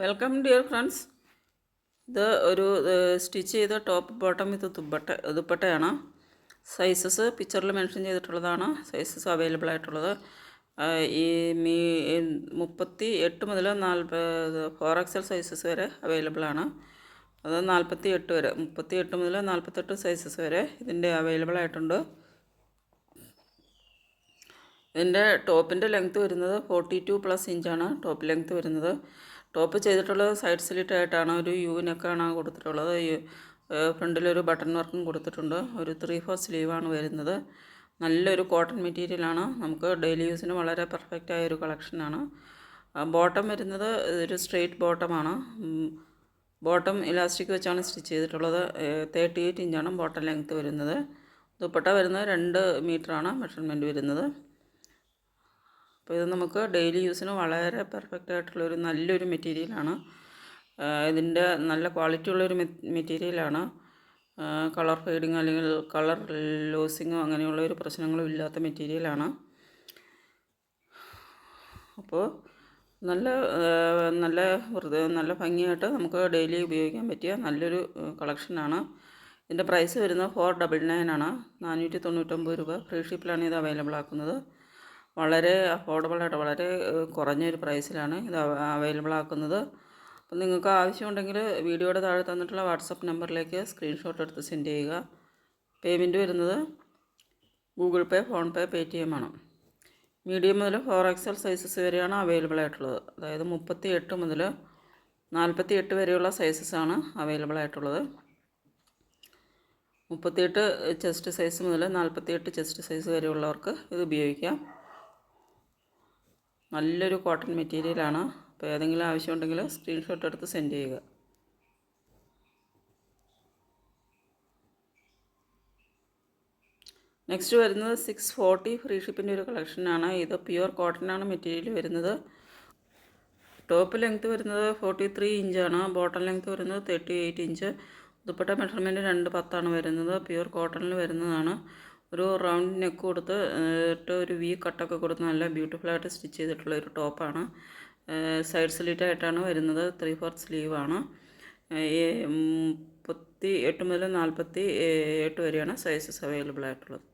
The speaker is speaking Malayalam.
വെൽക്കം ഡിയർ ഫ്രണ്ട്സ് ഇത് ഒരു സ്റ്റിച്ച് ചെയ്ത ടോപ്പ് ബോട്ടം ഇത് ദുപ്പട്ട ദുപ്പട്ടയാണ്. സൈസസ് പിക്ചറിൽ മെൻഷൻ ചെയ്തിട്ടുള്ളതാണ്. സൈസസ് അവൈലബിൾ ആയിട്ടുള്ളത്. ഈ മീ മുപ്പത്തി എട്ട് മുതൽ നാൽപ്പത് ഫോർ എക്സൽ സൈസസ് വരെ അവൈലബിൾ ആണ്. അത് നാൽപ്പത്തി എട്ട് വരെ മുപ്പത്തി എട്ട് മുതൽ നാൽപ്പത്തെട്ട് സൈസസ് വരെ ഇതിന്റെ അവൈലബിൾ ആയിട്ടുണ്ട്. ഇതിന്റെ ടോപ്പിന്റെ ലെങ്ത്ത് വരുന്നത് ഫോർട്ടി ടു പ്ലസ് ഇഞ്ചാണ് ടോപ്പ് ലെങ്ത്ത് വരുന്നത്. ടോപ്പ് ചെയ്തിട്ടുള്ളത് സൈഡ് സ്ലിറ്റ് ആയിട്ടാണ് ഒരു യു നെക്കാണ് കൊടുത്തിട്ടുള്ളത്. ഫ്രണ്ടിലൊരു ബട്ടൺ വർക്കും കൊടുത്തിട്ടുണ്ട്. ഒരു ത്രീ ഫോർ സ്ലീവാണ് വരുന്നത്. നല്ലൊരു കോട്ടൺ മെറ്റീരിയലാണ് നമുക്ക് ഡെയിലി യൂസിന് വളരെ പെർഫെക്റ്റ് ആയ ഒരു കളക്ഷനാണ് ബോട്ടം വരുന്നത് ഒരു സ്ട്രെയിറ്റ് ബോട്ടമാണ് ബോട്ടം ഇലാസ്റ്റിക് വെച്ചാണ് സ്റ്റിച്ച് ചെയ്തിട്ടുള്ളത്. തേർട്ടി എയ്റ്റ് ഇഞ്ചാണ് ബോട്ടം ലെങ്ത്ത് വരുന്നത്. ദുപ്പട്ട വരുന്നത് രണ്ട് മീറ്ററാണ് മെഷർമെന്റ് വരുന്നത്. അപ്പോൾ ഇത് നമുക്ക് ഡെയിലി യൂസിന് വളരെ പെർഫെക്റ്റ് ആയിട്ടുള്ളൊരു നല്ലൊരു മെറ്റീരിയലാണ് ഇതിന്റെ നല്ല ക്വാളിറ്റി ഉള്ളൊരു മെറ്റീരിയലാണ് കളർ ഫെയ്ഡിങ് അല്ലെങ്കിൽ കളർ ലൂസിങ്ങോ അങ്ങനെയുള്ള ഒരു പ്രശ്നങ്ങളും ഇല്ലാത്ത മെറ്റീരിയലാണ് അപ്പോൾ നല്ല നല്ല വെറുതെ നല്ല ഭംഗിയായിട്ട് നമുക്ക് ഡെയിലി ഉപയോഗിക്കാൻ പറ്റിയ നല്ലൊരു കളക്ഷനാണ് ഇതിന്റെ പ്രൈസ് വരുന്നത് ഫോർ ഡബിൾ നയൻ ആണ്. നാനൂറ്റി തൊണ്ണൂറ്റൊമ്പത് രൂപ. ഫ്രീ ഷിപ്പിലാണ് ഇത് അവൈലബിൾ ആക്കുന്നത്. വളരെ അഫോർഡബിൾ ആയിട്ട് വളരെ കുറഞ്ഞൊരു പ്രൈസിലാണ് ഇത് അവൈലബിൾ ആക്കുന്നത്. അപ്പം നിങ്ങൾക്ക് ആവശ്യമുണ്ടെങ്കിൽ വീഡിയോയുടെ താഴെ തന്നിട്ടുള്ള വാട്സപ്പ് നമ്പറിലേക്ക് സ്ക്രീൻഷോട്ട് എടുത്ത് സെൻഡ് ചെയ്യുക. പേയ്മെന്റ് വരുന്നത് Google Pay phone Paytm ആണ്. മീഡിയം മുതൽ ഫോർ എക്സൽ സൈസസ് വരെയാണ് അവൈലബിൾ ആയിട്ടുള്ളത്. അതായത് മുപ്പത്തി എട്ട് മുതൽ നാൽപ്പത്തി എട്ട് വരെയുള്ള സൈസസ് ആണ് അവൈലബിൾ ആയിട്ടുള്ളത്. മുപ്പത്തിയെട്ട് ചെസ്റ്റ് സൈസ് മുതൽ നാൽപ്പത്തിയെട്ട് ചെസ്റ്റ് സൈസ് വരെയുള്ളവർക്ക് ഇത് ഉപയോഗിക്കാം. നല്ലൊരു കോട്ടൺ മെറ്റീരിയലാണ്. അപ്പോൾ ഏതെങ്കിലും ആവശ്യമുണ്ടെങ്കിൽ സ്ക്രീൻഷോട്ട് എടുത്ത് സെൻഡ് ചെയ്യുക. നെക്സ്റ്റ് വരുന്നത് സിക്സ് ഫോർട്ടി ഫ്രീ ഷിപ്പിന്റെ ഒരു കളക്ഷനാണ് ഇത് പ്യുവർ കോട്ടനാണ് മെറ്റീരിയൽ വരുന്നത്. ടോപ്പ് ലെങ്ത്ത് വരുന്നത് ഫോർട്ടി ത്രീ ഇഞ്ചാണ് ബോട്ടം ലെങ്ത്ത് വരുന്നത് thirty eight inch dupatta measurement രണ്ട് പത്താണ് വരുന്നത്. പ്യുവർ കോട്ടണിൽ വരുന്നതാണ്. ഒരു റൗണ്ട് നെക്ക് കൊടുത്ത് ഇട്ട് ഒരു വി കട്ടൊക്കെ കൊടുത്ത് നല്ല ബ്യൂട്ടിഫുള്ളായിട്ട് സ്റ്റിച്ച് ചെയ്തിട്ടുള്ള ഒരു ടോപ്പാണ് സൈഡ് സ്ലീറ്റായിട്ടാണ് വരുന്നത്. ത്രീ ഫോർത്ത് സ്ലീവാണ് മുപ്പത്തി എട്ട് മുതൽ നാൽപ്പത്തി എട്ട് വരെയാണ് സൈസസ് അവൈലബിൾ ആയിട്ടുള്ളത്.